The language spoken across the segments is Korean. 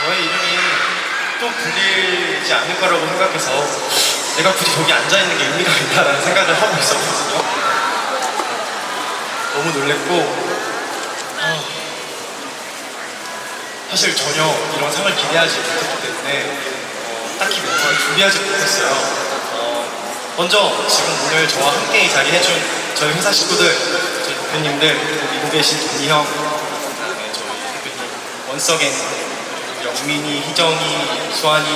저의 이름이 또 불리지 않을 거라고 생각해서 내가 굳이 저기 앉아있는 게 의미가 있다라는 생각을 하고 있었거든요. 너무 놀랬고, 아, 사실 전혀 이런 상을 기대하지 못했기 때문에 어, 딱히 뭔가를 준비하지 못했어요. 어, 먼저 지금 오늘 저와 함께 이 자리 해준 저희 회사 식구들, 저희 대표님들, 그리고 미국에 계신 돈이 형, 그다음에 저희 대표님 원석엔, 영민이, 희정이, 수환이,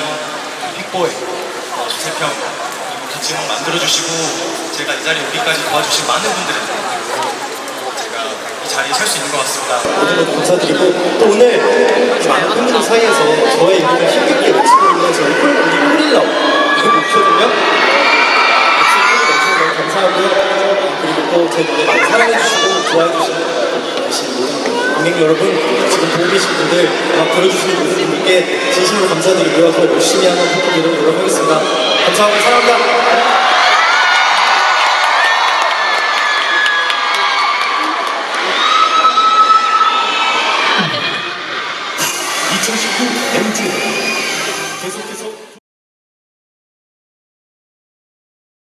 픽보이, 어, 조세평 그리고 같이 막 만들어주시고 제가 이 자리에 오기까지 도와주신 많은 분들의 제가 이 자리에 설 수 있는 것 같습니다. 감사드리고 또 오늘 또 제 노래 많이 사랑해주시고 좋아해주시는 계신 관객 여러분, 지금 보고 계신 분들, 아마 들어주시는 분들께 진심으로 감사드리고요. 더 열심히 하는 팬분들을 노력하겠습니다. 감사합니다. 사랑합니다. 2019 MG 계속해서